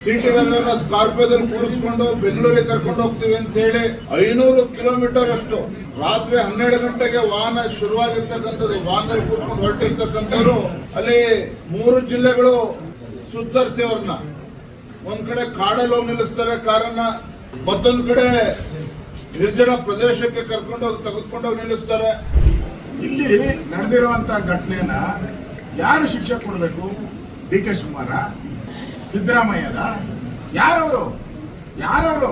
City ರವಿಯವ್ರನ್ನ ಸ್ಕಾರ್ಪಿಯೋದಲ್ಲಿ ಕೂರಿಸ್ಕೊಂಡು ಬೆಂಗಳೂರಿಗೆ ಕರ್ಕೊಂಡು ಹೋಗ್ತೀವಿ ಅಂತ ಹೇಳಿ ಐನೂರು ಕಿಲೋಮೀಟರ್ ಅಷ್ಟು ರಾತ್ರಿ ಹನ್ನೆರಡು ಗಂಟೆಗೆ ವಾಹನ ಶುರುವಾಗಿರ್ತಕ್ಕಂಥದ್ದು ವಾಹನದಲ್ಲಿ ಕೂತ್ಕೊಂಡು ಹೊರಟಿರ್ತಕ್ಕಂಥವ್ರು ಅಲ್ಲಿ ಮೂರು ಜಿಲ್ಲೆಗಳು ಸುತ್ತರಿಸಿ ಅವ್ರನ್ನ. ಒಂದ್ ಕಡೆ ಕಾಡಲ್ಲಿ ಹೋಗಿ ನಿಲ್ಲಿಸ್ತಾರೆ, ಕಾರನ್ನ. ಮತ್ತೊಂದು ಕಡೆ ನಿರ್ಜನ ಪ್ರದೇಶಕ್ಕೆ ಕರ್ಕೊಂಡು ಹೋಗಿ ತೆಗೆದುಕೊಂಡು ಹೋಗಿ ನಿಲ್ಲಿಸ್ತಾರೆ. ಇಲ್ಲಿ ನಡೆದಿರುವಂತಹ ಘಟನೆಯನ್ನ ಯಾರು ಶಿಕ್ಷೆ ಕೊಡಬೇಕು? ಡಿ ಕೆ ಶಿವಕುಮಾರ ಸಿದ್ದರಾಮಯ್ಯದ? ಯಾರವರು? ಯಾರವರು?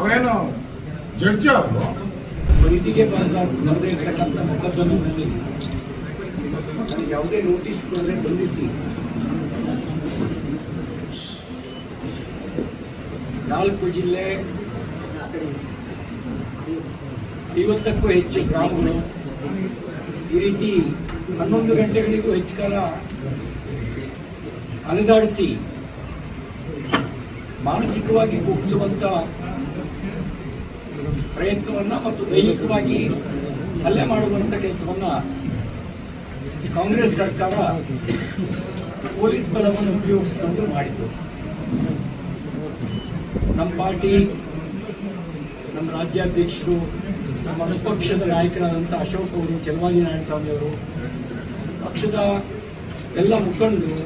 ಅವರೇನು ಜಡ್ಜ್ ಅವರು? ಯಾವುದೇ ನೋಟಿಸ್ ಬಂಧಿಸಿ. ನಾಲ್ಕು ಜಿಲ್ಲೆ ಐವತ್ತಕ್ಕೂ ಹೆಚ್ಚು ಗ್ರಾಮಗಳು. ಈ ರೀತಿ ಹನ್ನೊಂದು ಗಂಟೆಗಳಿಗೂ ಹೆಚ್ಚು ಕಾಲ ಅಲುಗಾಡಿಸಿ ಮಾನಸಿಕವಾಗಿ ಕುಗ್ಗಿಸುವಂತ ಪ್ರಯತ್ನವನ್ನ ಮತ್ತು ದೈಹಿಕವಾಗಿ ಹಲ್ಲೆ ಮಾಡುವಂತ ಕೆಲಸವನ್ನ ಕಾಂಗ್ರೆಸ್ ಸರ್ಕಾರ ಪೊಲೀಸ್ ಬಲವನ್ನು ಉಪಯೋಗಿಸಿಕೊಂಡು ಮಾಡಿತು. ನಮ್ಮ ಪಾರ್ಟಿ, ನಮ್ಮ ರಾಜ್ಯಾಧ್ಯಕ್ಷರು, ನಮ್ಮ ಅನುಪಕ್ಷದ ನಾಯಕರಾದಂಥ ಅಶೋಕ್ ಅವರು ನಾರಾಯಣಸ್ವಾಮಿ ಅವರು, ಪಕ್ಷದ ಎಲ್ಲ ಮುಖಂಡರು,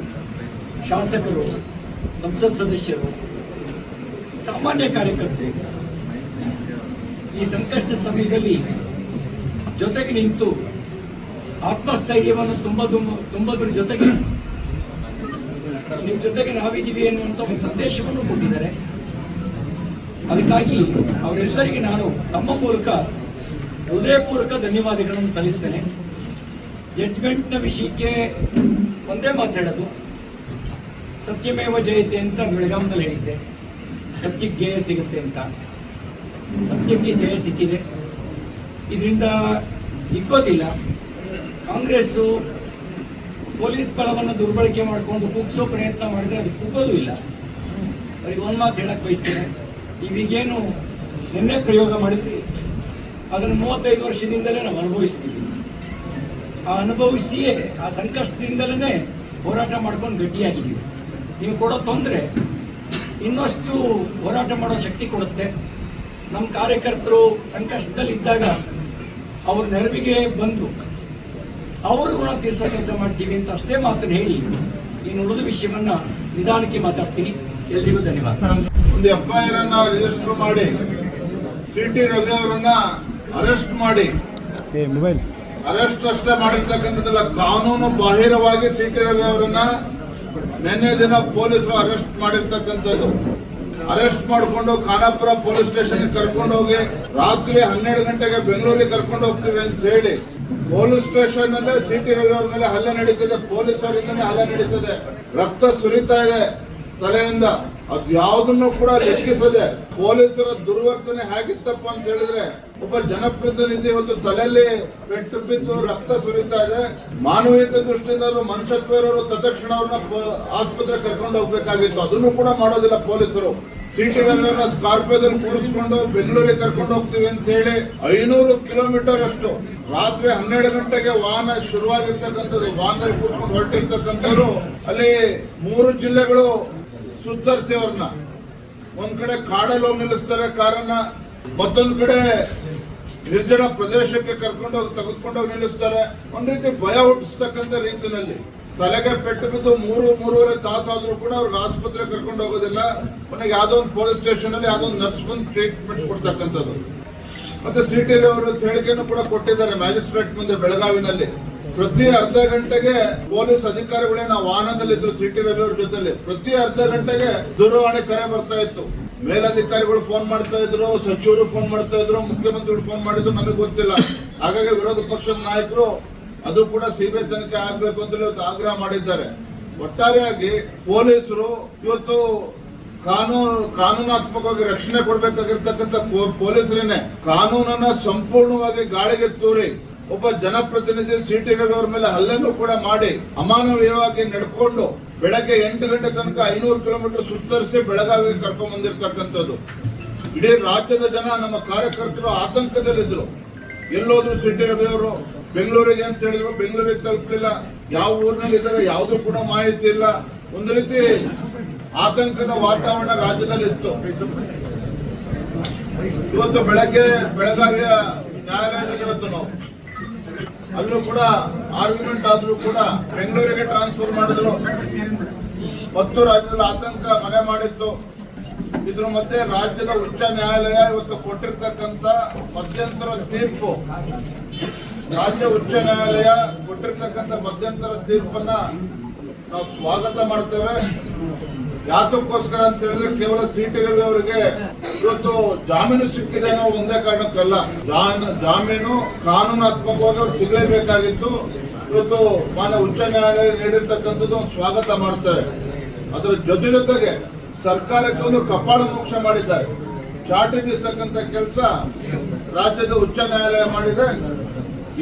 ಶಾಸಕರು, ಸಂಸತ್ ಸದಸ್ಯರು ಸಾಮಾನ್ಯ ಕಾರ್ಯಕರ್ತರು, ಈ ಸಂಕಷ್ಟ ಸಮಯದಲ್ಲಿ ಜೊತೆಗೆ ನಿಂತು ಆತ್ಮಸ್ಥೈರ್ಯವನ್ನು ತುಂಬ ತುಂಬದ್ರ ಜೊತೆಗೆ ನಿಮ್ಮ ಜೊತೆಗೆ ನಾವಿದ್ದೀವಿ ಅನ್ನುವಂಥ ಒಂದು ಸಂದೇಶವನ್ನು ಕೊಟ್ಟಿದ್ದಾರೆ. ಅದಕ್ಕಾಗಿ ಅವರೆಲ್ಲರಿಗೆ ನಾನು ತಮ್ಮ ಮೂಲಕ ಹೃದಯಪೂರ್ವಕ ಧನ್ಯವಾದಗಳನ್ನು ಸಲ್ಲಿಸ್ತೇನೆ. ಜಡ್ಜ್ಮೆಂಟ್ನ ವಿಷಯಕ್ಕೆ ಒಂದೇ ಮಾತಾಡೋದು. ಸತ್ಯಮೇವ ಜಯತೆ ಅಂತ ಬೆಳಗಾಂನಲ್ಲಿ ಹೇಳಿದ್ದೆ. ಸತ್ಯಕ್ಕೆ ಜಯ ಸಿಗುತ್ತೆ ಅಂತ. ಸತ್ಯಕ್ಕೆ ಜಯ ಸಿಕ್ಕಿದೆ. ಇದರಿಂದ ಇಕ್ಕೋದಿಲ್ಲ ಕಾಂಗ್ರೆಸ್ಸು ಪೊಲೀಸ್ ಬಲವನ್ನು ದುರ್ಬಳಕೆ ಮಾಡಿಕೊಂಡು ಕುಗ್ಸೋ ಪ್ರಯತ್ನ ಮಾಡಿದ್ರೆ ಅದು ಕುಗ್ಗೋದು ಇಲ್ಲ. ಅವ್ರಿಗೆ ಒಂದು ಮಾತು ಹೇಳಕ್ ಬಯಸ್ತೇನೆ. ಈಗೇನು ನಿನ್ನೆ ಪ್ರಯೋಗ ಮಾಡಿದ್ರಿ. ಅದನ್ನು ಮೂವತ್ತೈದು ವರ್ಷದಿಂದಲೇ ನಾವು ಅನುಭವಿಸ್ತೀವಿ. ಆ ಅನುಭವಿಸಿಯೇ, ಆ ಸಂಕಷ್ಟದಿಂದಲೇ ಹೋರಾಟ ಮಾಡ್ಕೊಂಡು ಗಟ್ಟಿಯಾಗಿದ್ದೀವಿ. ನೀವು ಕೊಡೋ ತೊಂದರೆ ಇನ್ನಷ್ಟು ಹೋರಾಟ ಮಾಡೋ ಶಕ್ತಿ ಕೊಡುತ್ತೆ. ನಮ್ಮ ಕಾರ್ಯಕರ್ತರು ಸಂಕಷ್ಟದಲ್ಲಿದ್ದಾಗ ಅವ್ರ ನೆರವಿಗೆ ಬಂದು ಅವರು ಋಣ ತೀರ್ಸೋ ಕೆಲಸ ಮಾಡ್ತೀವಿ ಅಂತ ಅಷ್ಟೇ ಮಾತನ್ನು ಹೇಳಿ ಇನ್ನು ಉಳಿದ ವಿಷಯವನ್ನು ನಿಧಾನಕ್ಕೆ ಮಾತಾಡ್ತೀನಿ. ಎಲ್ಲರಿಗೂ ಧನ್ಯವಾದ. ಒಂದು ಎಫ್ ಐ ಆರ್ ಅನ್ನ ರಿಜಿಸ್ಟರ್ ಮಾಡಿ ಸಿಟಿ ರವಿ ಅವರನ್ನ ಅರೆಸ್ಟ್ ಮಾಡಿ. ಏ ಮೊಬೈಲ್ ಅರೆಸ್ಟ್ ಅಷ್ಟೇ ಮಾಡಿರ್ತಕ್ಕಂಥದ್ದಲ್ಲ ಕಾನೂನು ಬಾಹಿರವಾಗಿ ಸಿಟಿ ರವಿ ಅವರನ್ನ ನಿನ್ನೆ ದಿನ ಪೊಲೀಸರು ಅರೆಸ್ಟ್ ಮಾಡಿರ್ತಕ್ಕಂಥದ್ದು. ಅರೆಸ್ಟ್ ಮಾಡಿಕೊಂಡು ಖಾನಾಪುರ ಪೊಲೀಸ್ ಸ್ಟೇಷನ್ ಕರ್ಕೊಂಡು ಹೋಗಿ ರಾತ್ರಿ ಹನ್ನೆರಡು ಗಂಟೆಗೆ ಬೆಂಗಳೂರಿಗೆ ಕರ್ಕೊಂಡು ಹೋಗ್ತೀವಿ ಅಂತ ಹೇಳಿ ಪೊಲೀಸ್ ಸ್ಟೇಷನ್ ಅಲ್ಲೇ ಸಿಟಿ ರವಿ ಅವ್ರ ಮೇಲೆ ಹಲ್ಲೆ ನಡೀತದೆ, ಪೊಲೀಸರಿಂದನೇ ಹಲ್ಲೆ ನಡೀತದೆ. ರಕ್ತ ಸುರಿತಾ ಇದೆ ತಲೆಯಿಂದ. ಅದ್ ಯಾವ್ದನ್ನು ಕೂಡ ಲೆಕ್ಕಿಸದೆ ಪೊಲೀಸರ ದುರ್ವರ್ತನೆ ಹೇಗಿತ್ತಪ್ಪ ಅಂತ ಹೇಳಿದ್ರೆ ಒಬ್ಬ ಜನಪ್ರತಿನಿಧಿ ಇವತ್ತು ತಲೆಯಲ್ಲಿ ಪೆಟ್ಟು ಬಿದ್ದು ರಕ್ತ ಸುರಿತಾ ಇದೆ. ಮಾನವೀಯತೆ ದೃಷ್ಟಿಯಿಂದ ಮನುಷ್ಯತ್ವ ಇರೋರು ತತ್ಕ್ಷಣ ಅವ್ರನ್ನ ಆಸ್ಪತ್ರೆ ಕರ್ಕೊಂಡು ಹೋಗ್ಬೇಕಾಗಿತ್ತು. ಅದನ್ನು ಕೂಡ ಮಾಡೋದಿಲ್ಲ ಪೊಲೀಸರು. ಸಿಟಿ ರವಿಯವ್ರನ್ನ ಸ್ಕಾರ್ಪಿಯೋದಲ್ಲಿ ಕೂರಿಸ್ಕೊಂಡು ಬೆಂಗಳೂರಿಗೆ ಕರ್ಕೊಂಡು ಹೋಗ್ತೀವಿ ಅಂತ ಹೇಳಿ ಐನೂರು ಕಿಲೋಮೀಟರ್ ಅಷ್ಟು. ರಾತ್ರಿ ಹನ್ನೆರಡು ಗಂಟೆಗೆ ವಾಹನ ಶುರುವಾಗಿರ್ತಕ್ಕಂಥದ್ದು, ವಾಹನದಲ್ಲಿ ಕೂತ್ಕೊಂಡು ಹೊರಟಿರ್ತಕ್ಕಂಥವ್ರು ಅಲ್ಲಿ ಮೂರು ಜಿಲ್ಲೆಗಳು ಸುತ್ತರಿಸಿ ಅವ್ರನ್ನ. ಒಂದ್ ಕಡೆ ಕಾಡಲ್ಲಿ ಹೋಗಿ ನಿಲ್ಲಿಸ್ತಾರೆ ಕಾರನ್ನ, ಮತ್ತೊಂದ್ ಕಡೆ ನಿರ್ಜನ ಪ್ರದೇಶಕ್ಕೆ ಕರ್ಕೊಂಡು ಹೋಗಿ ತೆಗೆದುಕೊಂಡು ಹೋಗಿ ನಿಲ್ಲಿಸ್ತಾರೆ. ಒಂದ್ ರೀತಿ ಭಯ ಹುಟ್ಟಿಸ್ತಕ್ಕಂಥ ರೀತಿಯಲ್ಲಿ. ತಲೆಗೆ ಪೆಟ್ಟು ಬಿದ್ದು ಮೂರು, ಮೂರುವರೆ ತಾಸಾದ್ರೂ ಕೂಡ ಅವ್ರಿಗೆ ಆಸ್ಪತ್ರೆ ಕರ್ಕೊಂಡು ಹೋಗೋದಿಲ್ಲ. ಮನೆಗೆ ಯಾವ್ದೋ ಒಂದು ಪೊಲೀಸ್ ಸ್ಟೇಷನ್ ಅಲ್ಲಿ ಯಾವ್ದೋ ಒಂದು ನರ್ಸ್ ಬಂದು ಟ್ರೀಟ್ಮೆಂಟ್ ಕೊಡ್ತಕ್ಕಂಥದ್ದು. ಮತ್ತೆ ಸಿಟಿ ಅವರು ಹೇಳಿಕೆಯನ್ನು ಕೂಡ ಕೊಟ್ಟಿದ್ದಾರೆ ಮ್ಯಾಜಿಸ್ಟ್ರೇಟ್ ಮುಂದೆ ಬೆಳಗಾವಿನಲ್ಲಿ. ಪ್ರತಿ ಅರ್ಧ ಗಂಟೆಗೆ ಪೊಲೀಸ್ ಅಧಿಕಾರಿಗಳೇ ನಾವು ವಾಹನದಲ್ಲಿದ್ರು ಸಿಟಿ ರವಿ ಅವ್ರ ಜೊತೆಲಿ. ಪ್ರತಿ ಅರ್ಧ ಗಂಟೆಗೆ ದೂರವಾಣಿ ಕರೆ ಬರ್ತಾ ಇತ್ತು. ಮೇಲಧಿಕಾರಿಗಳು ಫೋನ್ ಮಾಡ್ತಾ ಇದ್ರು, ಸಚಿವರು ಫೋನ್ ಮಾಡ್ತಾ ಇದ್ರು, ಮುಖ್ಯಮಂತ್ರಿಗಳು ಫೋನ್ ಮಾಡಿದ್ರು, ನಮಗೆ ಗೊತ್ತಿಲ್ಲ. ಹಾಗಾಗಿ ವಿರೋಧ ಪಕ್ಷದ ನಾಯಕರು ಅದು ಕೂಡ ಸಿಬಿಐ ತನಿಖೆ ಆಗ್ಬೇಕು ಅಂತ ಇವತ್ತು ಆಗ್ರಹ ಮಾಡಿದ್ದಾರೆ. ಒಟ್ಟಾರೆಯಾಗಿ ಪೊಲೀಸರು ಇವತ್ತು ಕಾನೂನು, ಕಾನೂನಾತ್ಮಕವಾಗಿ ರಕ್ಷಣೆ ಕೊಡ್ಬೇಕಾಗಿರ್ತಕ್ಕಂಥ ಪೊಲೀಸರೇನೆ ಕಾನೂನನ್ನ ಸಂಪೂರ್ಣವಾಗಿ ಗಾಳಿಗೆ ತೂರಿ. ಒಬ್ಬ ಜನಪ್ರತಿನಿಧಿ ಸಿಟಿ ರವಿ ಅವ್ರ ಮೇಲೆ ಹಲ್ಲೆನೂ ಕೂಡ ಮಾಡಿ ಅಮಾನವೀಯವಾಗಿ ನಡ್ಕೊಂಡು ಬೆಳಗ್ಗೆ ಎಂಟು ಗಂಟೆ ತನಕ ಐನೂರು ಕಿಲೋಮೀಟರ್ ಸುತ್ತರಿಸಿ ಬೆಳಗಾವಿಗೆ ಕರ್ಕೊಂಡ್ ಬಂದಿರತಕ್ಕಂಥದ್ದು. ಇಡೀ ರಾಜ್ಯದ ಜನ, ನಮ್ಮ ಕಾರ್ಯಕರ್ತರು ಆತಂಕದಲ್ಲಿದ್ದರು ಎಲ್ಲೋದ್ರು ಅವರು ಬೆಂಗಳೂರಿಗೆ ಅಂತ ಹೇಳಿದ್ರು, ಬೆಂಗಳೂರಿಗೆ ತಲುಪಲಿಲ್ಲ. ಯಾವ ಊರಿನಲ್ಲಿ ಇದ್ದಾರೆ ಯಾವುದೂ ಕೂಡ ಮಾಹಿತಿ ಇಲ್ಲ. ಒಂದು ರೀತಿ ಆತಂಕದ ವಾತಾವರಣ ರಾಜ್ಯದಲ್ಲಿ ಇತ್ತು. ಇವತ್ತು ಬೆಳಗ್ಗೆ ಬೆಳಗಾವಿಯ ನ್ಯಾಯಾಲಯದಲ್ಲಿ ಇವತ್ತು ನಾವು. ಅಲ್ಲೂ ಕೂಡ ಆರ್ಗ್ಯುಮೆಂಟ್ ಆದ್ರೂ ಕೂಡ ಬೆಂಗಳೂರಿಗೆ ಟ್ರಾನ್ಸ್ಫರ್ ಮಾಡಿದ್ರು. ಮತ್ತು ರಾಜ್ಯದಲ್ಲಿ ಆತಂಕ ಮನೆ ಮಾಡಿತ್ತು. ಇದ್ರ ಮಧ್ಯೆ ರಾಜ್ಯದ ಉಚ್ಚ ನ್ಯಾಯಾಲಯ ಇವತ್ತು ಕೊಟ್ಟಿರ್ತಕ್ಕಂಥ ಮಧ್ಯಂತರ ತೀರ್ಪು. ರಾಜ್ಯ ಉಚ್ಚ ನ್ಯಾಯಾಲಯ ಕೊಟ್ಟಿರ್ತಕ್ಕಂಥ ಮಧ್ಯಂತರ ತೀರ್ಪನ್ನ ನಾವು ಸ್ವಾಗತ ಮಾಡ್ತೇವೆ. ಯಾತಕ್ಕೋಸ್ಕರ ಅಂತ ಹೇಳಿದ್ರೆ ಕೇವಲ ಅವರಿಗೆ. ಇವತ್ತು ಜಾಮೀನು ಸಿಕ್ಕಿದೆ ಅನ್ನೋ ಒಂದೇ ಕಾರಣಕ್ಕಲ್ಲ. ಜಾಮೀನು ಕಾನೂನಾತ್ಮಕವಾಗಿ ಅವ್ರು ಸಿಗಲೇಬೇಕಾಗಿತ್ತು. ಇವತ್ತು ಮಾನ್ಯ ಉಚ್ಚ ನ್ಯಾಯಾಲಯ ನೀಡಿರ್ತಕ್ಕಂಥದ್ದು ಸ್ವಾಗತ ಮಾಡ್ತೇವೆ ಅದರ ಜೊತೆ ಜೊತೆಗೆ ಸರ್ಕಾರಕ್ಕೆ ಒಂದು ಕಪಾಳ ಮೋಕ್ಷ ಮಾಡಿದ್ದಾರೆ. ಚಾಟಿ ಬೀಸ್ತಕ್ಕಂಥ ಕೆಲಸ ರಾಜ್ಯದ ಉಚ್ಚ ನ್ಯಾಯಾಲಯ ಮಾಡಿದೆ.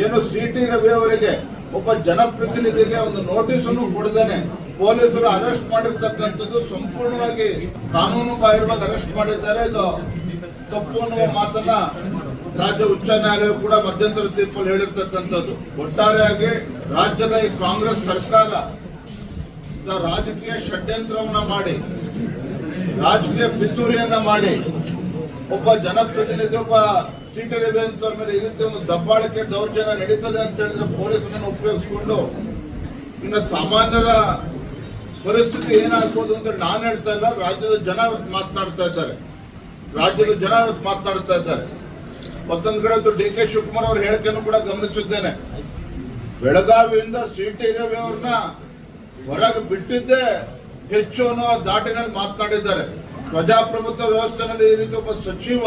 ಏನು ಸಿ ಟಿ ರವಿ ಅವರಿಗೆ ಒಬ್ಬ ಜನಪ್ರತಿನಿಧಿಗೆ ಒಂದು ನೋಟಿಸ್ ಅನ್ನು ಕೊಡದೇನೆ ಪೊಲೀಸರು ಅರೆಸ್ಟ್ ಮಾಡಿರ್ತಕ್ಕಂಥದ್ದು ಸಂಪೂರ್ಣವಾಗಿ ಕಾನೂನು ಬಾಹಿರವಾಗಿ ಅರೆಸ್ಟ್ ಮಾಡಿದ್ದಾರೆ. ಇದು ತಪ್ಪು ಅನ್ನುವ ಮಾತನ್ನ ರಾಜ್ಯ ಉಚ್ಚ ನ್ಯಾಯಾಲಯ ಕೂಡ ಮಧ್ಯಂತರ ತೀರ್ಪಲ್ಲಿ ಹೇಳಿರ್ತಕ್ಕಂಥದ್ದು. ಒಟ್ಟಾರೆಯಾಗಿ ರಾಜ್ಯದ ಈ ಕಾಂಗ್ರೆಸ್ ಸರ್ಕಾರ ರಾಜಕೀಯ ಷಡ್ಯಂತ್ರವನ್ನ ಮಾಡಿ, ರಾಜಕೀಯ ಪಿತೂರಿಯನ್ನ ಮಾಡಿ, ಒಬ್ಬ ಜನಪ್ರತಿನಿಧಿ, ಒಬ್ಬ ಸೀಟು ಅಂತ ಮೇಲೆ ಈ ಒಂದು ದಬ್ಬಾಳಿಕೆ ದೌರ್ಜನ್ಯ ನಡೀತದೆ ಅಂತ ಹೇಳಿದ್ರೆ ಪೊಲೀಸರನ್ನು ಉಪಯೋಗಿಸಿಕೊಂಡು ಇನ್ನು ಸಾಮಾನ್ಯರ ಪರಿಸ್ಥಿತಿ ಏನಾಗ್ಬೋದು ಅಂತ ನಾನು ಹೇಳ್ತಾ ಇಲ್ಲ, ರಾಜ್ಯದ ಜನ ಮಾತನಾಡ್ತಾ ಇದ್ದಾರೆ. ರಾಜ್ಯದ ಜನ ಮಾತನಾಡ್ತಾ ಇದ್ದಾರೆ. ಮತ್ತೊಂದು ಕಡೆ ಡಿ ಕೆ ಶಿವಕುಮಾರ್ ಅವ್ರು ಹೇಳಿಕೆಯನ್ನು ಕೂಡ ಗಮನಿಸಿದ್ದೇನೆ. ಬೆಳಗಾವಿಯಿಂದ ಸಿ ಟಿ ರವಿ ಅವ್ರನ್ನ ಹೊರಗೆ ಬಿಟ್ಟಿದ್ದೇ ಹೆಚ್ಚು ಅನ್ನೋ ದಾಟಿನಲ್ಲಿ ಮಾತನಾಡಿದ್ದಾರೆ. ಪ್ರಜಾಪ್ರಭುತ್ವ ವ್ಯವಸ್ಥೆನಲ್ಲಿ ಈ ರೀತಿ ಒಬ್ಬ ಸಚಿವ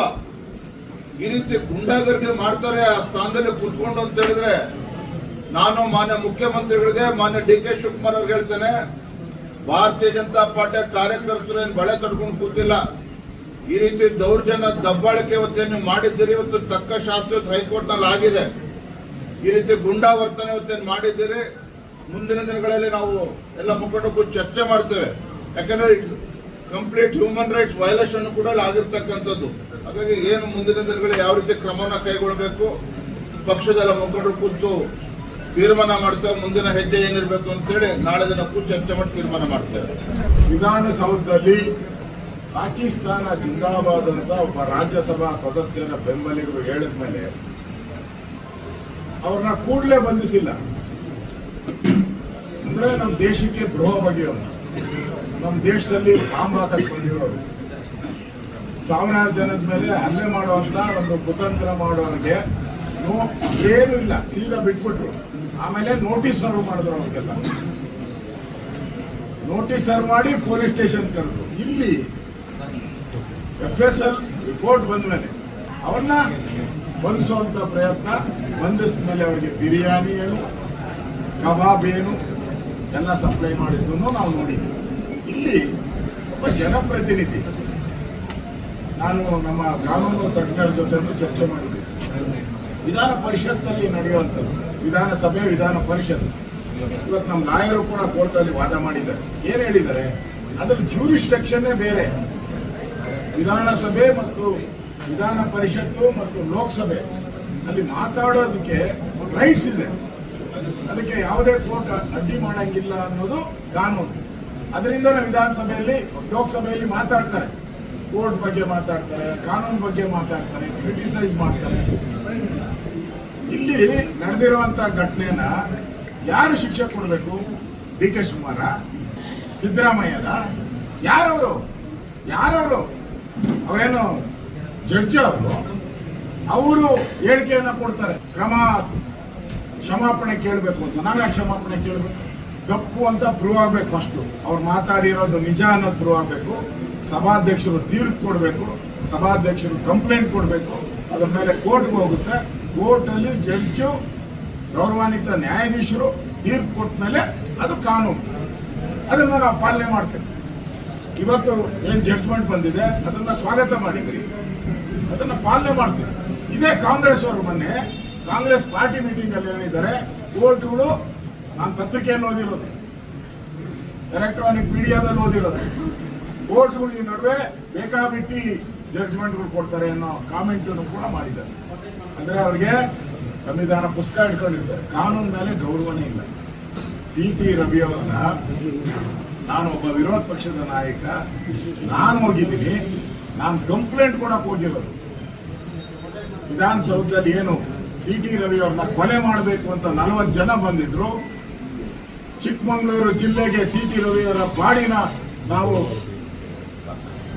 ಈ ರೀತಿ ಗುಂಡಾಗರಿಗೆ ಮಾಡ್ತಾರೆ ಆ ಸ್ಥಾನದಲ್ಲಿ ಕೂತ್ಕೊಂಡು ಅಂತ ಹೇಳಿದ್ರೆ ನಾನು ಮಾನ್ಯ ಮುಖ್ಯಮಂತ್ರಿಗಳಿಗೆ, ಮಾನ್ಯ ಡಿ ಕೆ ಶಿವಕುಮಾರ್ ಅವ್ರಿಗೆ ಹೇಳ್ತೇನೆ ಭಾರತೀಯ ಜನತಾ ಪಾರ್ಟಿಯ ಕಾರ್ಯಕರ್ತರು ಏನು ಬಳೆ ತಡ್ಕೊಂಡು ಕೂತಿಲ್ಲ. ಈ ರೀತಿ ದೌರ್ಜನ್ಯ ದಬ್ಬಾಳಿಕೆ ಇವತ್ತೇನು ನೀವು ಮಾಡಿದ್ದೀರಿ? ಇವತ್ತು ತಕ್ಕ ಶಾಸ್ತ್ರ ಹೈಕೋರ್ಟ್ನಲ್ಲಿ ಆಗಿದೆ. ಈ ರೀತಿ ಗುಂಡಾವರ್ತನೆ ಇವತ್ತೇನು ಮಾಡಿದ್ದೀರಿ? ಮುಂದಿನ ದಿನಗಳಲ್ಲಿ ನಾವು ಎಲ್ಲ ಮುಖಂಡಕ್ಕೂ ಚರ್ಚೆ ಮಾಡ್ತೇವೆ. ಯಾಕಂದ್ರೆ ಕಂಪ್ಲೀಟ್ ಹ್ಯೂಮನ್ ರೈಟ್ಸ್ ವೈಲೇಷನ್ ಕೂಡ ಆಗಿರ್ತಕ್ಕಂಥದ್ದು. ಹಾಗಾಗಿ ಏನು ಮುಂದಿನ ದಿನಗಳಲ್ಲಿ ಯಾವ ರೀತಿ ಕ್ರಮವನ್ನು ಕೈಗೊಳ್ಳಬೇಕು? ಪಕ್ಷದೆಲ್ಲ ಮುಖಂಡರು ಕೂತು ತೀರ್ಮಾನ ಮಾಡ್ತೇವೆ, ಮುಂದಿನ ಹೆಜ್ಜೆ ಏನಿರಬೇಕು ಅಂತೇಳಿ ನಾಳೆ ದಿನ ಕೂತು ಚರ್ಚೆ ಮಾಡಿ ತೀರ್ಮಾನ ಮಾಡ್ತೇವೆ. ವಿಧಾನಸೌಧದಲ್ಲಿ ಪಾಕಿಸ್ತಾನ ಜಿಂದಾಬಾದ್ ಅಂತ ಒಬ್ಬ ರಾಜ್ಯಸಭಾ ಸದಸ್ಯರ ಬೆಂಬಲಿಗರು ಹೇಳಿದ ಮೇಲೆ ಅವ್ರನ್ನ ಕೂಡಲೇ ಬಂಧಿಸಿಲ್ಲ. ಅಂದ್ರೆ ನಮ್ಮ ದೇಶಕ್ಕೆ ದ್ರೋಹ ಬಗೆಯವರು ನಮ್ಮ ದೇಶದಲ್ಲಿ ಬಾಂಬ್ ಹಾಕಕ್ ಬಂದಿರೋರು ಸಾವಿರಾರು ಜನದ ಮೇಲೆ ಹಲ್ಲೆ ಮಾಡುವಂತ ಒಂದು ಕುತಂತ್ರ ಮಾಡೋರಿಗೆ ಏನೂ ಇಲ್ಲ, ಸೀದಾ ಬಿಟ್ಬಿಟ್ರು. ಆಮೇಲೆ ನೋಟಿಸ್ ಸರ್ವ್ ಮಾಡಿದ್ರು ಅವ್ರಿಗೆಲ್ಲ ನೋಟಿಸ್ ಸರ್ವ್ ಮಾಡಿ ಪೊಲೀಸ್ ಸ್ಟೇಷನ್ ಕರೆದ್ರು. ಇಲ್ಲಿ ಎಫ್ ಎಸ್ ಎಲ್ ರಿಪೋರ್ಟ್ ಬಂದ ಮೇಲೆ ಅವ್ರನ್ನ ಬಂಧಿಸುವಂತ ಪ್ರಯತ್ನ ಬಂಧಿಸಿದ ಮೇಲೆ ಅವರಿಗೆ ಬಿರಿಯಾನಿ ಏನು, ಕಬಾಬ್ ಏನು, ಎಲ್ಲ ಸಪ್ಲೈ ಮಾಡಿದ್ದನ್ನು ನಾವು ನೋಡಿದ್ದೀವಿ. ಇಲ್ಲಿ ಒಬ್ಬ ಜನಪ್ರತಿನಿಧಿ, ನಾನು ನಮ್ಮ ಕಾನೂನು ತಜ್ಞರ ಜೊತೆ ಚರ್ಚೆ ಮಾಡಿದ್ದೀನಿ ವಿಧಾನ ಪರಿಷತ್ನಲ್ಲಿ ನಡೆಯುವಂಥದ್ದು. ವಿಧಾನಸಭೆ, ವಿಧಾನ ಪರಿಷತ್. ಇವತ್ತು ನಮ್ಮ ನಾಯರು ಕೂಡ ಕೋರ್ಟಲ್ಲಿ ವಾದ ಮಾಡಿದ್ದಾರೆ. ಏನು ಹೇಳಿದ್ದಾರೆ? ಅದ್ರ ಜೂರಿಸ್ಟ್ರಕ್ಷನ್ನೇ ಬೇರೆ. ವಿಧಾನಸಭೆ ಮತ್ತು ವಿಧಾನ ಪರಿಷತ್ತು ಮತ್ತು ಲೋಕಸಭೆ ಅಲ್ಲಿ ಮಾತಾಡೋದಕ್ಕೆ ರೈಟ್ಸ್ ಇದೆ. ಅದಕ್ಕೆ ಯಾವುದೇ ಕೋರ್ಟ್ ಅಡ್ಡಿ ಮಾಡಂಗಿಲ್ಲ ಅನ್ನೋದು ಕಾನೂನು. ಅದರಿಂದ ವಿಧಾನಸಭೆಯಲ್ಲಿ, ಲೋಕಸಭೆಯಲ್ಲಿ ಮಾತಾಡ್ತಾರೆ. ಕೋರ್ಟ್ ಬಗ್ಗೆ ಮಾತಾಡ್ತಾರೆ, ಕಾನೂನು ಬಗ್ಗೆ ಮಾತಾಡ್ತಾರೆ ಕ್ರಿಟಿಸೈಸ್ ಮಾಡ್ತಾರೆ. ಇಲ್ಲಿ ನಡೆದಿರುವಂತ ಘಟನೆನ ಯಾರು ಶಿಕ್ಷೆ ಕೊಡಬೇಕು? ಡಿ ಕೆ ಶಿವಕುಮಾರ ಸಿದ್ದರಾಮಯ್ಯನ ಯಾರವರು? ಯಾರವರು? ಅವರೇನು ಜಡ್ಜ್ ಅವರು? ಅವರು ಹೇಳಿಕೆಯನ್ನ ಕೊಡ್ತಾರೆ. ಕ್ರಮ ಕ್ಷಮಾಪಣೆ ಕೇಳಬೇಕು ಅಂತ. ನಾವ್ಯಾಕೆ ಕ್ಷಮಾಪಣೆ ಕೇಳಬೇಕು? ತಪ್ಪು ಅಂತ ಪ್ರೂವ್ ಆಗ್ಬೇಕು ಫಸ್ಟ್ ಅವ್ರು ಮಾತಾಡಿರೋದು ನಿಜ ಅನ್ನೋದು ಪ್ರೂವ್ ಆಗ್ಬೇಕು. ಸಭಾಧ್ಯಕ್ಷರು ತೀರ್ಪು ಕೊಡಬೇಕು. ಸಭಾಧ್ಯಕ್ಷರು ಕಂಪ್ಲೇಂಟ್ ಕೊಡಬೇಕು. ಅದ್ರ ಮೇಲೆ ಕೋರ್ಟ್ಗೆ ಹೋಗುತ್ತೆ. ಕೋರ್ಟ್ ಅಲ್ಲಿ ಜಡ್ಜು ಗೌರವಾನ್ವಿತ ನ್ಯಾಯಾಧೀಶರು ತೀರ್ಪು ಕೊಟ್ಟ ಮೇಲೆ ಅದು ಕಾನೂನು. ಅದನ್ನ ನಾವು ಪಾಲನೆ ಮಾಡ್ತೇವೆ. ಇವತ್ತು ಏನು ಜಡ್ಜ್ಮೆಂಟ್ ಬಂದಿದೆ, ಅದನ್ನ ಸ್ವಾಗತ ಮಾಡಿದ್ರಿ. ಅದನ್ನ ಪಾಲನೆ ಮಾಡ್ತೀವಿ. ಇದೇ ಕಾಂಗ್ರೆಸ್ ಅವರು ಮೊನ್ನೆ ಕಾಂಗ್ರೆಸ್ ಪಾರ್ಟಿ ಮೀಟಿಂಗ್ ಅಲ್ಲಿ ಹೇಳಿದ್ದಾರೆ, ಕೋರ್ಟ್ಗಳು, ನಾನು ಪತ್ರಿಕೆಯನ್ನು ಓದಿರೋದು ಎಲೆಕ್ಟ್ರಾನಿಕ್ ಮೀಡಿಯಾದಲ್ಲಿ ಓದಿರೋದು. ಕೋರ್ಟ್ಗಳು ಈ ನಡುವೆ ಬೇಕಾಬಿಟ್ಟಿ ಜಡ್ಜ್ಮೆಂಟ್ಗಳು ಕೊಡ್ತಾರೆ ಅನ್ನೋ ಕಾಮೆಂಟ್ ಕೂಡ ಮಾಡಿದ್ದಾರೆ. ಅಂದ್ರೆ ಅವ್ರಿಗೆ ಸಂವಿಧಾನ ಪುಸ್ತಕ ಇಟ್ಕೊಂಡಿರ್ತಾರೆ ಕಾನೂನು ಮೇಲೆ ಗೌರವನೇ ಇಲ್ಲ. ಸಿ ಟಿ ರವಿ ಅವರನ್ನ ನಾನು ಒಬ್ಬ ವಿರೋಧ ಪಕ್ಷದ ನಾಯಕ. ನಾನು ಹೋಗಿದ್ದೀನಿ. ನಾನು ಕಂಪ್ಲೇಂಟ್ ಕೂಡ ಹೋಗಿರೋದು. ವಿಧಾನಸೌಧದಲ್ಲಿ ಏನು ಸಿ ಟಿ ರವಿ ಅವ್ರನ್ನ ಕೊಲೆ ಮಾಡಬೇಕು ಅಂತ ನಲವತ್ತು ಜನ ಬಂದಿದ್ರು. ಚಿಕ್ಕಮಗಳೂರು ಜಿಲ್ಲೆಗೆ ಸಿ ಟಿ ರವಿ ಅವರ ಬಾಡಿನ ನಾವು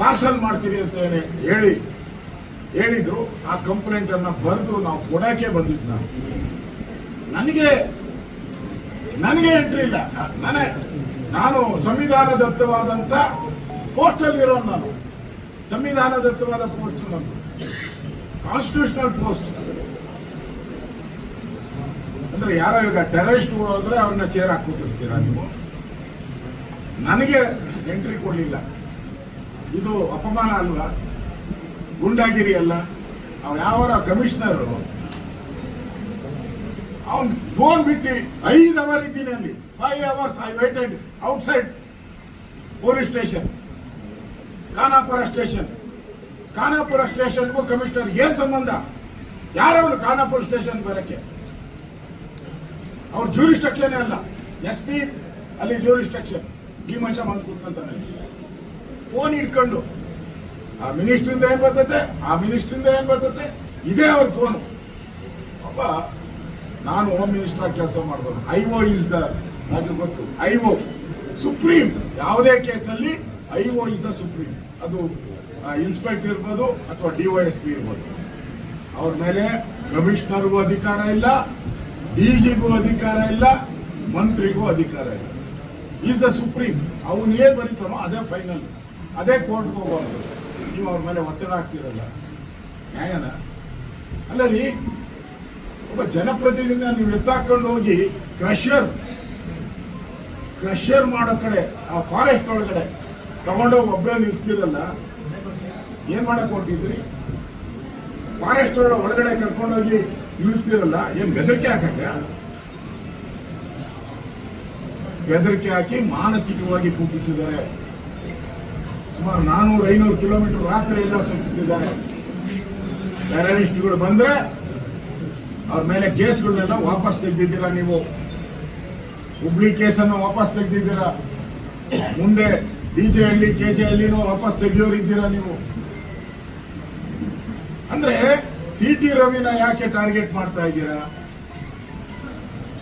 ಪಾರ್ಸಲ್ ಮಾಡ್ತೀವಿ ಅಂತ ಹೇಳಿ ಹೇಳಿದ್ರು, ಆ ಕಂಪ್ಲೇಂಟ್ ಅನ್ನ ಬರೆದು ನಾವು ಕೊಡಕ್ಕೆ ಬಂದಿದ್ದು ನಾನು. ನನಗೆ ನನಗೆ ಎಂಟ್ರಿ ಇಲ್ಲ. ನನಗೆ ನಾನು ಸಂವಿಧಾನದತ್ತವಾದಂತ ಪೋಸ್ಟ್ ಅಲ್ಲಿ ಇರೋ ನಾನು. ಸಂವಿಧಾನದತ್ತವಾದ ಪೋಸ್ಟ್ ನಾನು ಕಾನ್ಸ್ಟಿಟ್ಯೂಷನಲ್ ಪೋಸ್ಟ್ ಅಂದ್ರೆ ಯಾರೋ ಈಗ ಟೆರರಿಸ್ಟ್ ಹೋದ್ರೆ ಅವ್ರನ್ನ ಚೇರ್ ಹಾಕಿ ನೀವು? ನನಗೆ ಎಂಟ್ರಿ ಕೊಡಲಿಲ್ಲ. ಇದು ಅಪಮಾನ ಅಲ್ವಾ? ಗುಂಡಾಗಿರಿ ಅಲ್ಲ ಅವ ಯಾವ ಕಮಿಷನರ್, ಅವನ್ ಫೋನ್ ಬಿಟ್ಟು ಐದು ಅವರ್ ಇದ್ದೀನಿ ಅಲ್ಲಿ. Five hours I waited outside police station Khanapur station Khanapur ಸ್ಟೇಷನ್ಗೂ commissioner ಏನ್ ಸಂಬಂಧ? ಯಾರವನು ಖಾನಾಪುರ ಸ್ಟೇಷನ್ ಬರಕ್ಕೆ? ಅವ್ರ ಜೂರಿಸ್ಟ್ರಕ್ಷನ್ ಅಲ್ಲ. ಎಸ್ ಪಿ ಅಲ್ಲಿ ಜೂರಿಸ್ಟ್ರಕ್ಷನ್ ಈ ಮನುಷ್ಯ ಬಂದು ಕೂತ್ಕೊಂತಾನೆ. ಫೋನ್ ಇಟ್ಕೊಂಡು ಆ ಮಿನಿಸ್ಟ್ರಿಂದ ಏನ್ ಬರ್ತತೆ? ಆ ಮಿನಿಸ್ಟ್ರಿಂದ ಏನ್ ಬರ್ತತೆ? ಇದೇ ಅವ್ರ ಫೋನು ಅಪ್ಪ, ನಾನು ಹೋಮ್ ಮಿನಿಸ್ಟರ್ ಕೆಲಸ ಮಾಡ್ಬೋದು. ಐ ಒ ಇಸ್ ದ ಅದು ಗೊತ್ತು. ಐ ಓ ಸುಪ್ರೀಂ ಯಾವುದೇ ಕೇಸಲ್ಲಿ I O is the supreme ಅದು ಇನ್ಸ್ಪೆಕ್ಟರ್ ಇರ್ಬೋದು ಅಥವಾ ಡಿ ಒ ಎಸ್ ಪಿ ಇರ್ಬೋದು. ಅವ್ರ ಮೇಲೆ ಕಮಿಷನರ್ಗೂ ಅಧಿಕಾರ ಇಲ್ಲ ಡಿಜಿಗೂ ಅಧಿಕಾರ ಇಲ್ಲ, ಮಂತ್ರಿಗೂ ಅಧಿಕಾರ ಇಲ್ಲ. ಈಸ್ ದ ಸುಪ್ರೀಂ ಅವನು ಏನ್ ಬರೀತಾನೋ ಅದೇ ಫೈನಲ್ ಅದೇ ಕೋರ್ಟ್ಗೆ ಹೋಗೋದು ನೀವು ಅವ್ರ ಮೇಲೆ ಒತ್ತಡ ಹಾಕ್ತಿರಲ್ಲ? ನ್ಯಾಯನ? ಅಲ್ಲ ರೀ, ಒಬ್ಬ ಜನಪ್ರತಿನಿಧಿನ ನೀವು ಎತ್ತಾಕೊಂಡು ಹೋಗಿ ಕ್ರಷರ್ ಕ್ರಷರ್ ಮಾಡೋ ಕಡೆ, ಆ ಫಾರೆಸ್ಟ್ ಒಳಗಡೆ ತಗೊಂಡೋಗಿ ಒಬ್ಬರೇ ನಿಲ್ಸ್ತಿರಲ್ಲ, ಏನ್ ಮಾಡಕ್ ಹೊರಟಿದ್ರಿ ಫಾರೆಸ್ಟ್ ಒಳಗಡೆ ಕರ್ಕೊಂಡೋಗಿ ನಿಲ್ಲಿಸ್ತಿರಲ್ಲ ಏನ್ ಬೆದರಿಕೆ ಹಾಕಕ್ಕ? ಬೆದರಿಕೆ ಹಾಕಿ ಮಾನಸಿಕವಾಗಿ ಕುಗ್ಗಿಸಿದ್ದಾರೆ. ಸುಮಾರು ನಾನೂರು, ಐನೂರು ಕಿಲೋಮೀಟರ್ ರಾತ್ರಿ ಎಲ್ಲ ಸೂಚಿಸಿದ್ದಾರೆ. ಟೆರರಿಸ್ಟ್ಗಳು ಬಂದರೆ ಅವ್ರ ಮೇಲೆ ಕೇಸ್ಗಳನ್ನೆಲ್ಲ ವಾಪಸ್ ತೆಗೆದಿದ್ದೀರ ನೀವು? ಹುಬ್ಳಿ ಕೇಸನ್ನು ವಾಪಸ್ ತೆಗೆದಿದ್ದೀರ? ಮುಂದೆ D J Halli K J ಹಳ್ಳಿನೂ ವಾಪಸ್ ತೆಗೆಯೋರಿದ್ದೀರಾ ನೀವು? ಅಂದ್ರೆ ಸಿ ಟಿ ರವಿನ ಯಾಕೆ ಟಾರ್ಗೆಟ್ ಮಾಡ್ತಾ ಇದ್ದೀರಾ?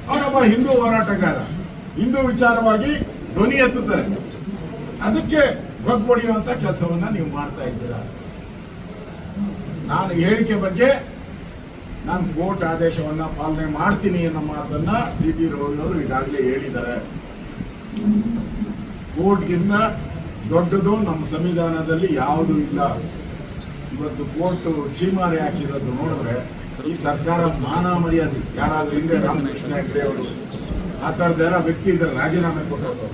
ಅವನೊಬ್ಬ ಹಿಂದೂ ಹೋರಾಟಗಾರ. ಹಿಂದೂ ವಿಚಾರವಾಗಿ ಧ್ವನಿ ಎತ್ತುತ್ತಾರೆ. ಅದಕ್ಕೆ ಬಗ್ಬೊಡೆಯುವಂತ ಕೆಲಸವನ್ನ ನೀವು ಮಾಡ್ತಾ ಇದ್ದೀರಾ? ನಾನು ಹೇಳಿಕೆ ಬಗ್ಗೆ ನಾನು ಕೋರ್ಟ್ ಆದೇಶವನ್ನ ಪಾಲನೆ ಮಾಡ್ತೀನಿ ಅನ್ನೋ ಮಾತನ್ನ ಸಿ ಟಿ ರವಿ ಅವರು ಈಗಾಗಲೇ ಹೇಳಿದ್ದಾರೆ. ಕೋರ್ಟ್ಗಿಂತ ದೊಡ್ಡದು ನಮ್ಮ ಸಂವಿಧಾನದಲ್ಲಿ ಯಾವುದೂ ಇಲ್ಲ. ಇವತ್ತು ಕೋರ್ಟ್ ಚೀಮಾರಿ ಹಾಕಿರೋದು ನೋಡಿದ್ರೆ ಈ ಸರ್ಕಾರ ಮಾನ ಮರ್ಯಾದೆ. ಯಾರಾದ್ರೂ ಹಿಂದೆ ರಾಮಕೃಷ್ಣ ಹೆಗಡೆ ಅವರು, ಆ ಥರದ್ದೆಲ್ಲ ವ್ಯಕ್ತಿ ಇದ್ರೆ ರಾಜೀನಾಮೆ ಕೊಟ್ಟು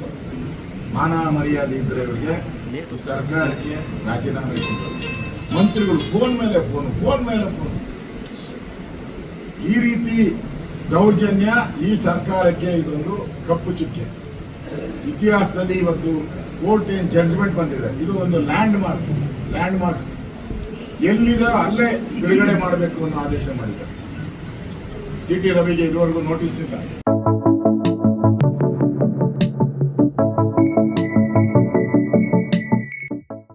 ಮಾನ ಮರ್ಯಾದೆ ಇದ್ರೆ ಇವರಿಗೆ ಸರ್ಕಾರಕ್ಕೆ ರಾಜೀನಾಮೆ ಮಂತ್ರಿಗಳು ಫೋನ್ ಮೇಲೆ ಫೋನ್ ಫೋನ್ ಮೇಲೆ ಫೋನ್. ಈ ರೀತಿ ದೌರ್ಜನ್ಯ ಈ ಸರ್ಕಾರಕ್ಕೆ ಇದೊಂದು ಕಪ್ಪು ಚುಕ್ಕೆ. ಇತಿಹಾಸದಲ್ಲಿ ಇವತ್ತು ಕೋರ್ಟ್ ಏನ್ ಜಡ್ಜ್ಮೆಂಟ್ ಬಂದಿದೆ. ಇದು ಒಂದು ಲ್ಯಾಂಡ್ ಮಾರ್ಕ್ ಲ್ಯಾಂಡ್ ಮಾರ್ಕ್ ಎಲ್ಲಿದಾರೋ ಅಲ್ಲೇ ಬಿಡುಗಡೆ ಮಾಡಬೇಕು ಅನ್ನೋ ಆದೇಶ ಮಾಡಿದ್ದಾರೆ. ಸಿ ಟಿ ರವಿಗೆ ಇದುವರೆಗೂ ನೋಟಿಸ್ ಇಲ್ಲ.